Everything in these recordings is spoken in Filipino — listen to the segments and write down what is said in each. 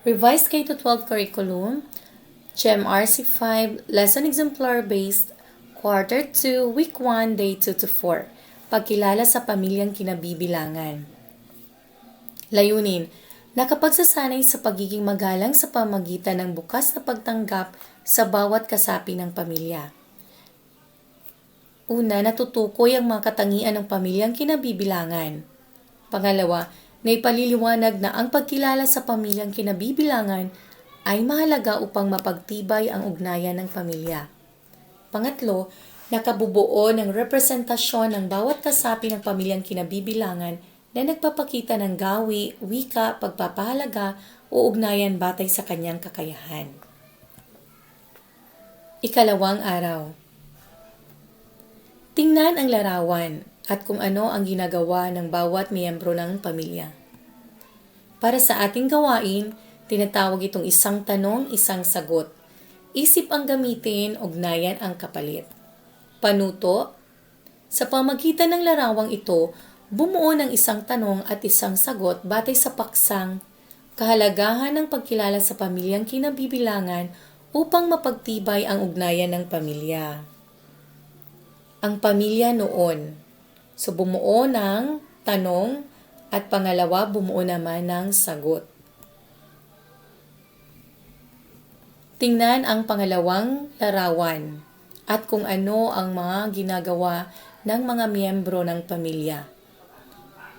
Revised K-12 Curriculum, GEM-RC 5, Lesson Exemplar Based, Quarter 2, Week 1, Day 2 to 4. Pagkilala sa pamilyang kinabibilangan. Layunin, nakapagsasanay sa pagiging magalang sa pamagitan ng bukas na pagtanggap sa bawat kasapi ng pamilya. Una, natutukoy ang mga katangian ng pamilyang kinabibilangan. Pangalawa, naipaliliwanag na ang pagkilala sa pamilyang kinabibilangan ay mahalaga upang mapagtibay ang ugnayan ng pamilya. Pangatlo, nakabubuo ng representasyon ng bawat kasapi ng pamilyang kinabibilangan na nagpapakita ng gawi, wika, pagpapahalaga o ugnayan batay sa kanyang kakayahan. Ikalawang araw. Tingnan ang larawan at kung ano ang ginagawa ng bawat miyembro ng pamilya. Para sa ating gawain, tinatawag itong isang tanong, isang sagot. Isip ang gamitin, ugnayan ang kapalit. Panuto, sa pamagitan ng larawang ito, bumuo ng isang tanong at isang sagot batay sa paksang kahalagahan ng pagkilala sa pamilyang kinabibilangan upang mapagtibay ang ugnayan ng pamilya. Ang pamilya noon. So bumuo ng tanong at pangalawa bumuo naman ng sagot. Tingnan ang pangalawang larawan at kung ano ang mga ginagawa ng mga miyembro ng pamilya.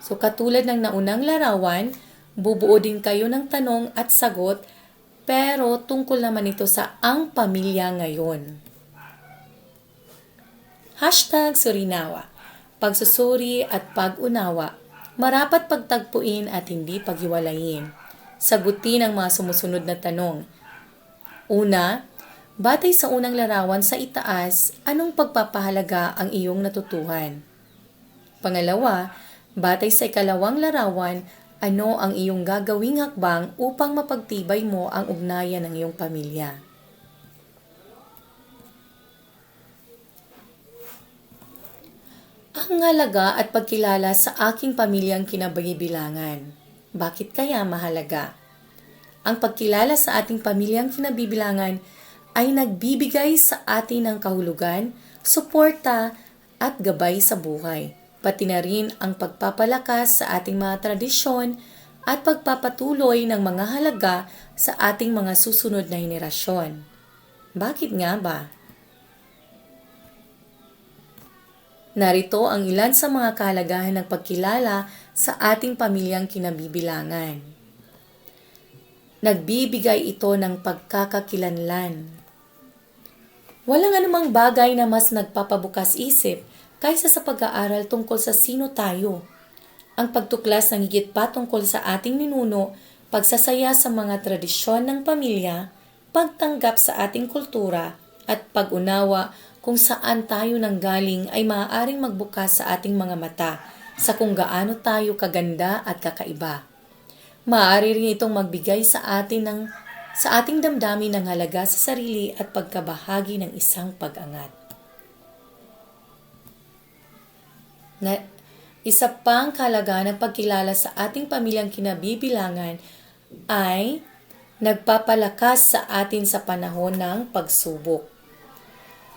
So katulad ng naunang larawan, bubuo din kayo ng tanong at sagot pero tungkol naman ito sa ang pamilya ngayon. Hashtag Surinawa Pagsusuri at pag-unawa Marapat pagtagpuin at hindi paghiwalayin. Sagutin ang mga sumusunod na tanong. Una, batay sa unang larawan sa itaas, anong pagpapahalaga ang iyong natutuhan? Pangalawa, batay sa ikalawang larawan, ano ang iyong gagawing hakbang upang mapagtibay mo ang ugnayan ng iyong pamilya? Ang halaga at pagkilala sa aking pamilyang kinabibilangan. Bakit kaya mahalaga? Ang pagkilala sa ating pamilyang kinabibilangan ay nagbibigay sa atin ng kahulugan, suporta at gabay sa buhay, pati na rin ang pagpapalakas sa ating mga tradisyon at pagpapatuloy ng mga halaga sa ating mga susunod na henerasyon. Bakit nga ba? Narito ang ilan sa mga kahalagahan ng pagkilala sa ating pamilyang kinabibilangan. Nagbibigay ito ng pagkakakilanlan. Walang anumang bagay na mas nagpapabukas isip kaysa sa pag-aaral tungkol sa sino tayo. Ang pagtuklas ng higit pa tungkol sa ating ninuno, pagsasaya sa mga tradisyon ng pamilya, pagtanggap sa ating kultura, at pag-unawa kung saan tayo nanggaling ay maaaring magbukas sa ating mga mata sa kung gaano tayo kaganda at kakaiba. Maaari rin itong magbigay sa atin ng sa ating damdamin ng halaga sa sarili at pagkabahagi ng isang pag-angat. Na, isa pang kalaga ng pagkilala sa ating pamilyang kinabibilangan ay nagpapalakas sa atin sa panahon ng pagsubok.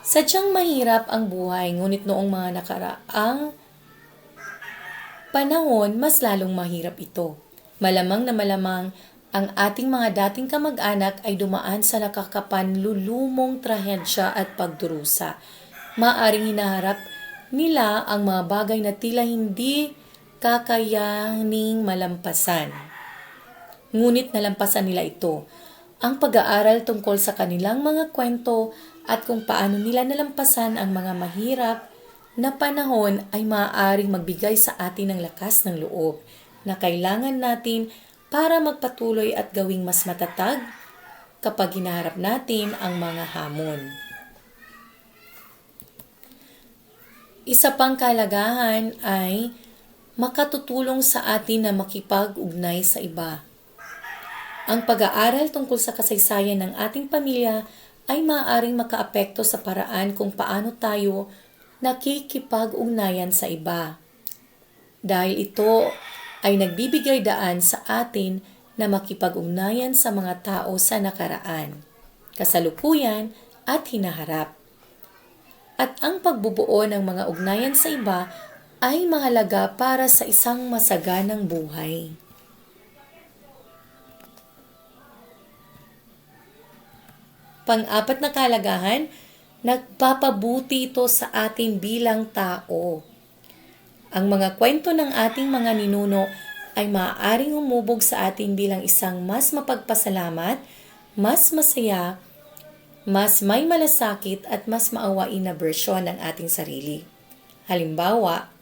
Sadyang mahirap ang buhay, ngunit noong mga nakaraang panahon, mas lalong mahirap ito. Malamang na malamang ang ating mga dating kamag-anak ay dumaan sa nakakapanlulumong trahedya at pagdurusa. Maaring hinaharap nila ang mga bagay na tila hindi kakayaning malampasan. Ngunit nalampasan nila ito. Ang pag-aaral tungkol sa kanilang mga kwento at kung paano nila nalampasan ang mga mahirap na panahon ay maaaring magbigay sa atin ng lakas ng loob na kailangan natin para magpatuloy at gawing mas matatag kapag hinaharap natin ang mga hamon. Isa pang kalagahan ay makatutulong sa atin na makipag-ugnay sa iba. Ang pag-aaral tungkol sa kasaysayan ng ating pamilya ay maaaring makaapekto sa paraan kung paano tayo nakikipag-ugnayan sa iba. Dahil ito ay nagbibigay daan sa atin na makipag-ugnayan sa mga tao sa nakaraan, kasalukuyan at hinaharap. At ang pagbubuo ng mga ugnayan sa iba ay mahalaga para sa isang masaganang buhay. Pang-apat na kalagahan, nagpapabuti ito sa atin bilang tao. Ang mga kwento ng ating mga ninuno ay maaaring humubog sa atin bilang isang mas mapagpasalamat, mas masaya, mas may malasakit at mas maawain na bersyon ng ating sarili. Halimbawa,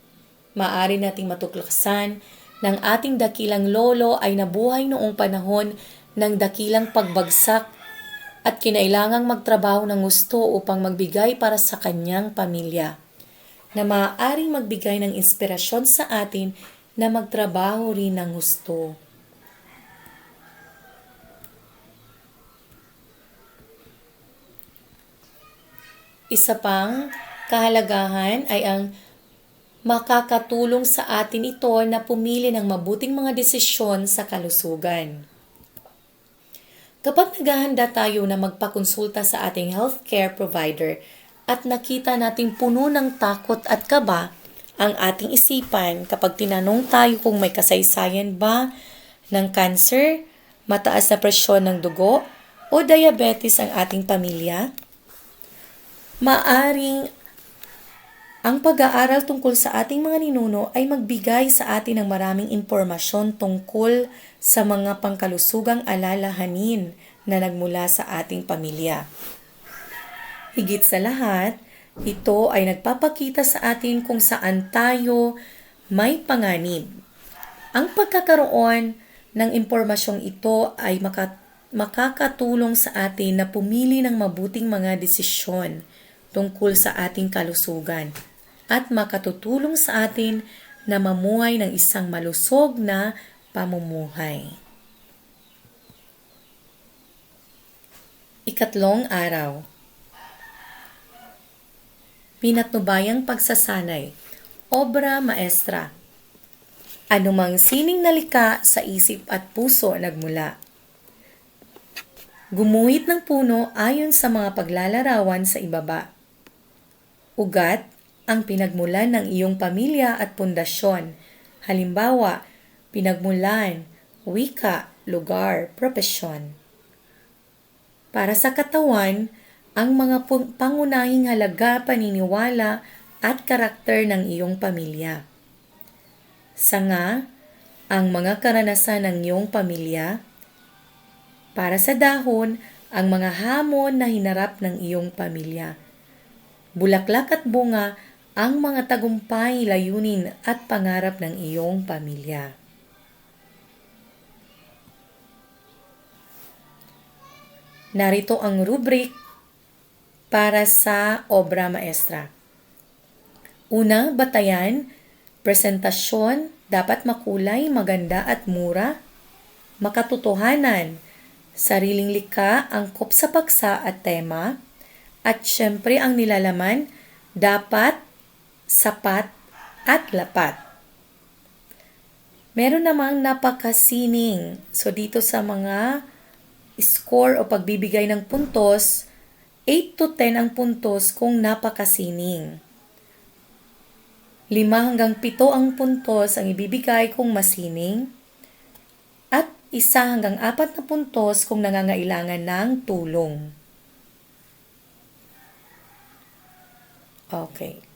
maaari nating matuklasan ng ating dakilang lolo ay nabuhay noong panahon ng dakilang pagbagsak at kinailangang magtrabaho ng gusto upang magbigay para sa kanyang pamilya, na maaaring magbigay ng inspirasyon sa atin na magtrabaho rin ng gusto. Isa pang kahalagahan ay ang makakatulong sa atin ito na pumili ng mabuting mga desisyon sa kalusugan. Kapag naghahanda tayo na magpakonsulta sa ating healthcare provider at nakita nating puno ng takot at kaba ang ating isipan kapag tinanong tayo kung may kasaysayan ba ng cancer, mataas na presyon ng dugo, o diabetes ang ating pamilya, maaring ang pag-aaral tungkol sa ating mga ninuno ay magbigay sa atin ng maraming impormasyon tungkol sa mga pangkalusugang alalahanin na nagmula sa ating pamilya. Higit sa lahat, ito ay nagpapakita sa atin kung saan tayo may panganib. Ang pagkakaroon ng impormasyong ito ay maka, makakatulong sa atin na pumili ng mabuting mga desisyon tungkol sa ating kalusugan at makatutulong sa atin na mamuhay ng isang malusog na pamumuhay. Ikatlong araw Pinatnubayang pagsasanay Obra Maestra Anumang sining nalika sa isip at puso nagmula. Gumuhit ng puno ayon sa mga paglalarawan sa ibaba. Ugat ang pinagmulan ng iyong pamilya at pundasyon. Halimbawa, pinagmulan, wika, lugar, propesyon. Para sa katawan, ang mga pangunahing halaga, paniniwala at karakter ng iyong pamilya. Sanga, ang mga karanasan ng iyong pamilya. Para sa dahon, ang mga hamon na hinarap ng iyong pamilya. Bulaklak at bunga, ang mga tagumpay, layunin at pangarap ng iyong pamilya. Narito ang rubric para sa obra maestra. Una, batayan, presentasyon, dapat makulay, maganda at mura. Makatotohanan, sariling lika, angkop sa paksa at tema. At syempre ang nilalaman, dapat, sapat, at lapat. Meron namang napakasining. So dito sa mga score o pagbibigay ng puntos, 8 to 10 ang puntos kung napakasining. 5 hanggang 7 ang puntos ang ibibigay kung masining. At 1 hanggang 4 na puntos kung nangangailangan ng tulong. Okay.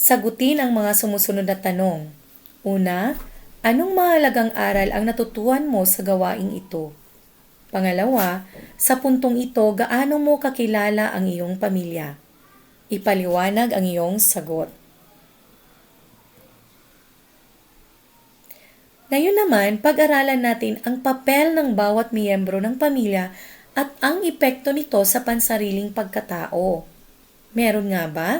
Sagutin ang mga sumusunod na tanong. Una, Anong mahalagang aral ang natutuhan mo sa gawaing ito? Pangalawa, sa puntong ito, gaano mo kakilala ang iyong pamilya? Ipaliwanag ang iyong sagot. Ngayon naman, pag-aralan natin ang papel ng bawat miyembro ng pamilya at ang epekto nito sa pansariling pagkatao. Meron nga ba?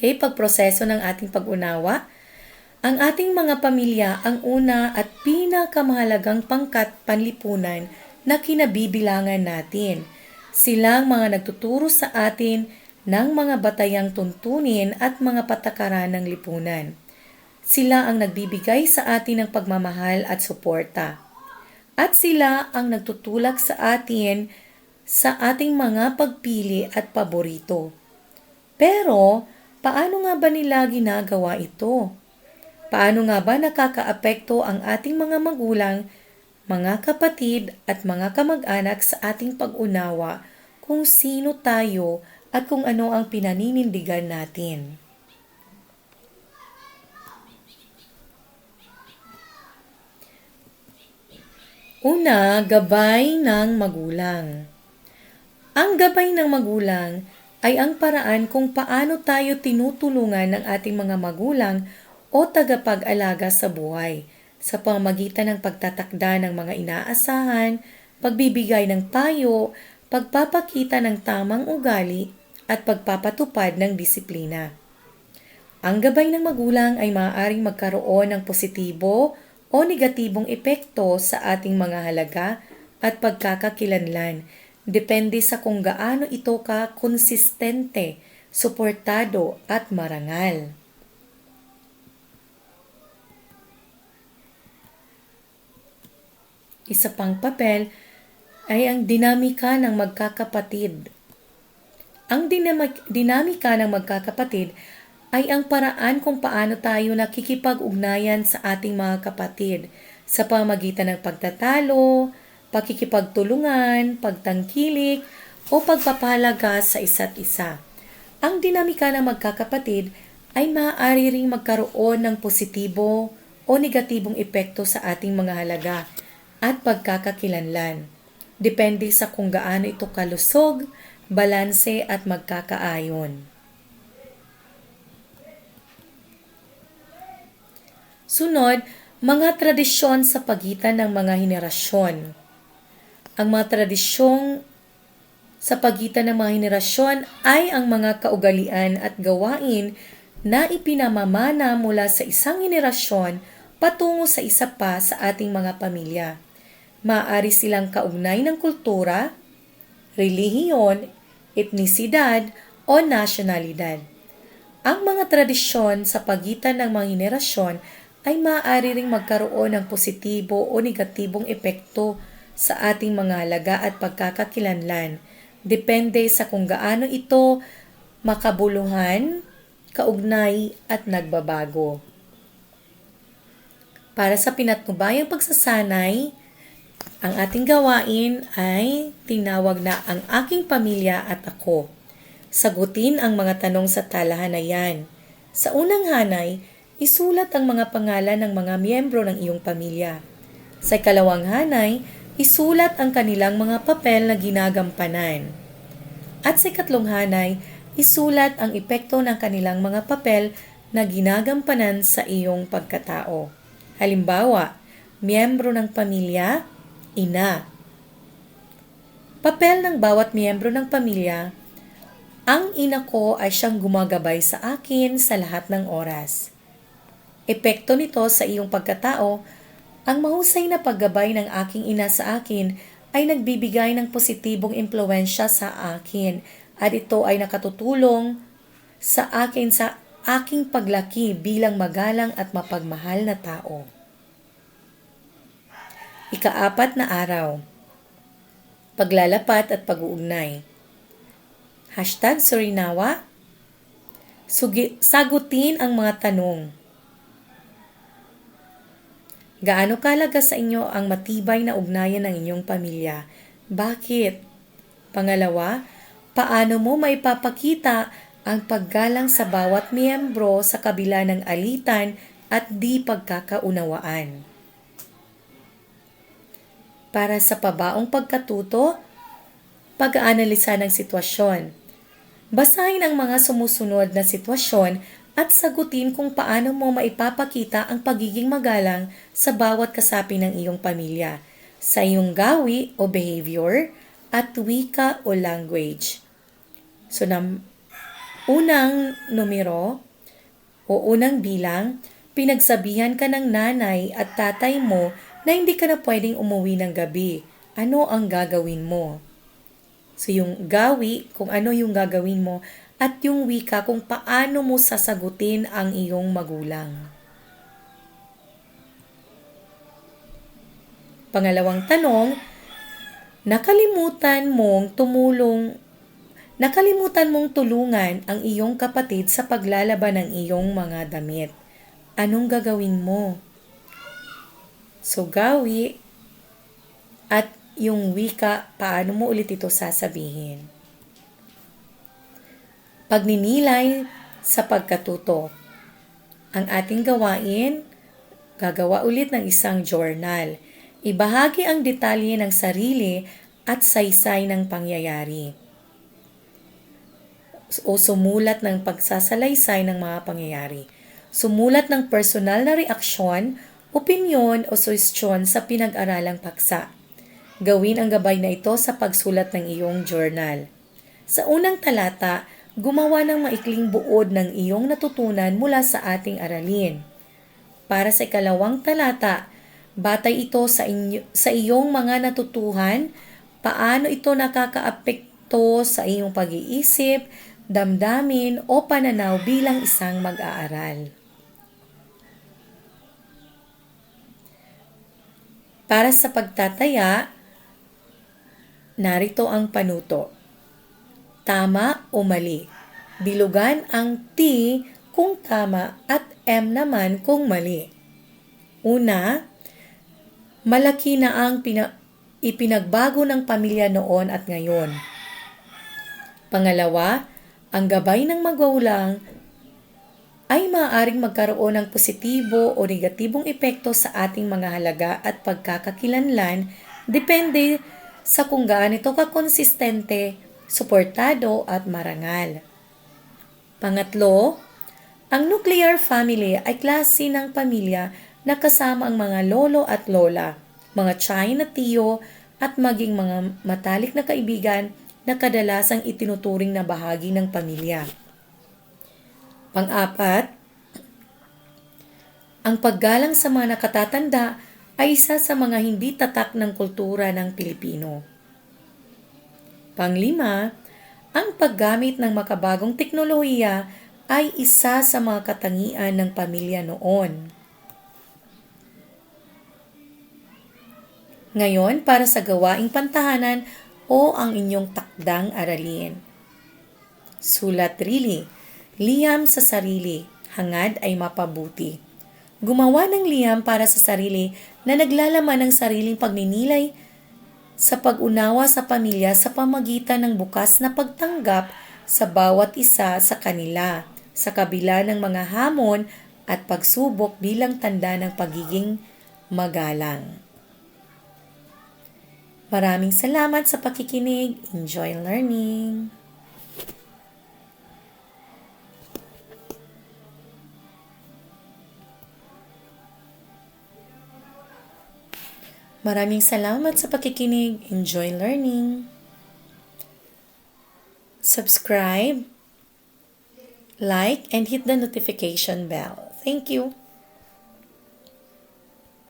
Okay, pagproseso ng ating pag-unawa, ang ating mga pamilya ang una at pinakamahalagang pangkat panlipunan na kinabibilangan natin. Silang mga nagtuturo sa atin ng mga batayang tuntunin at mga patakaran ng lipunan. Sila ang nagbibigay sa atin ng pagmamahal at suporta. At sila ang nagtutulak sa atin sa ating mga pagpili at paborito. Pero, paano nga ba nila ginagawa ito? Paano nga ba nakakaapekto ang ating mga magulang, mga kapatid at mga kamag-anak sa ating pag-unawa kung sino tayo at kung ano ang pinaninindigan natin? Una, gabay ng magulang. Ang gabay ng magulang ay ang paraan kung paano tayo tinutulungan ng ating mga magulang o tagapag-alaga sa buhay sa pamagitan ng pagtatakda ng mga inaasahan, pagbibigay ng payo, pagpapakita ng tamang ugali at pagpapatupad ng disiplina. Ang gabay ng magulang ay maaaring magkaroon ng positibo o negatibong epekto sa ating mga halaga at pagkakakilanlan depende sa kung gaano ito ka konsistente, suportado at marangal. Isa pang papel ay ang dinamika ng magkakapatid. Ang dinamik- dinamika ng magkakapatid ay ang paraan kung paano tayo nakikipag-ugnayan sa ating mga kapatid sa pamagitan ng pagtatalo, pakikipagtulungan, pagtangkilik, o pagpapahalaga sa isa't isa. Ang dinamika ng magkakapatid ay maaari ring magkaroon ng positibo o negatibong epekto sa ating mga halaga at pagkakakilanlan. Depende sa kung gaano ito kalusog, balanse at magkakaayon. Sunod, mga tradisyon sa pagitan ng mga henerasyon. Ang mga tradisyong sa pagitan ng mga henerasyon ay ang mga kaugalian at gawain na ipinamamana mula sa isang henerasyon patungo sa isa pa sa ating mga pamilya. Maaari silang kaugnay ng kultura, relihiyon, etnisidad, o nasyonalidad. Ang mga tradisyon sa pagitan ng mga henerasyon ay maaari ring magkaroon ng positibo o negatibong epekto sa ating mga halaga at pagkakakilanlan. Depende sa kung gaano ito makabuluhan, kaugnay at nagbabago. Para sa pinatnubayang pagsasanay, ang ating gawain ay tinawag na ang aking pamilya at ako. Sagutin ang mga tanong sa talahan na yan. Sa unang hanay, isulat ang mga pangalan ng mga miyembro ng iyong pamilya. Sa ikalawang hanay, isulat ang kanilang mga papel na ginagampanan. At sa ikatlong hanay, isulat ang epekto ng kanilang mga papel na ginagampanan sa iyong pagkatao. Halimbawa, miyembro ng pamilya, ina. Papel ng bawat miyembro ng pamilya, ang ina ko ay siyang gumagabay sa akin sa lahat ng oras. Epekto nito sa iyong pagkatao, ang mahusay na paggabay ng aking ina sa akin ay nagbibigay ng positibong impluensya sa akin at ito ay nakatutulong sa akin sa aking paglaki bilang magalang at mapagmahal na tao. Ikaapat na araw. Paglalapat at pag-uugnay. Hashtag Surinawa. Sugi- sagutin ang mga tanong. Gaano kalaga sa inyo ang matibay na ugnayan ng inyong pamilya? Bakit? Pangalawa, paano mo maipapakita ang paggalang sa bawat miyembro sa kabila ng alitan at di pagkakaunawaan? Para sa pabaong pagkatuto, pag-aanalisa ng sitwasyon. Basahin ang mga sumusunod na sitwasyon at sagutin kung paano mo maipapakita ang pagiging magalang sa bawat kasapi ng iyong pamilya, sa iyong gawi o behavior, at wika o language. So, nam unang numero o unang bilang, pinagsabihan ka ng nanay at tatay mo na hindi ka na pwedeng umuwi ng gabi. Ano ang gagawin mo? So, yung gawi, kung ano yung gagawin mo, at yung wika kung paano mo sasagutin ang iyong magulang. Pangalawang tanong, nakalimutan mong tumulong Nakalimutan mong tulungan ang iyong kapatid sa paglalaban ng iyong mga damit. Anong gagawin mo? So, gawi at yung wika, paano mo ulit ito sasabihin? Pagninilay sa pagkatuto. Ang ating gawain, gagawa ulit ng isang journal. Ibahagi ang detalye ng sarili at saysay ng pangyayari o sumulat ng pagsasalaysay ng mga pangyayari. Sumulat ng personal na reaksyon, opinyon o suwestyon sa pinag-aralang paksa. Gawin ang gabay na ito sa pagsulat ng iyong journal. Sa unang talata, gumawa ng maikling buod ng iyong natutunan mula sa ating aralin. Para sa ikalawang talata, batay ito sa, inyo, sa iyong mga natutuhan, paano ito nakakaapekto sa iyong pag-iisip, damdamin o pananaw bilang isang mag-aaral. Para sa pagtataya, narito ang panuto. Tama o mali. Bilugan ang T kung tama at M naman kung mali. Una, malaki na ang pina- ipinagbago ng pamilya noon at ngayon. Pangalawa, ang gabay ng magwawalang ay maaaring magkaroon ng positibo o negatibong epekto sa ating mga halaga at pagkakakilanlan depende sa kung gaano ito kakonsistente, suportado at marangal. Pangatlo, ang nuclear family ay klase ng pamilya na kasama ang mga lolo at lola, mga tiyay na tiyo at maging mga matalik na kaibigan na kadalasang itinuturing na bahagi ng pamilya. Pang-apat, ang paggalang sa mga nakatatanda ay isa sa mga hindi tatak ng kultura ng Pilipino. Panglima, ang paggamit ng makabagong teknolohiya ay isa sa mga katangian ng pamilya noon. Ngayon, para sa gawaing pantahanan, o ang inyong takdang aralin. Sulat Rili, liham sa sarili, hangad ay mapabuti. Gumawa ng liham para sa sarili na naglalaman ng sariling pagninilay sa pag-unawa sa pamilya sa pamagitan ng bukas na pagtanggap sa bawat isa sa kanila sa kabila ng mga hamon at pagsubok bilang tanda ng pagiging magalang. Maraming salamat sa pakikinig. Enjoy learning! Maraming salamat sa pakikinig. Enjoy learning! Subscribe, like, and hit the notification bell. Thank you!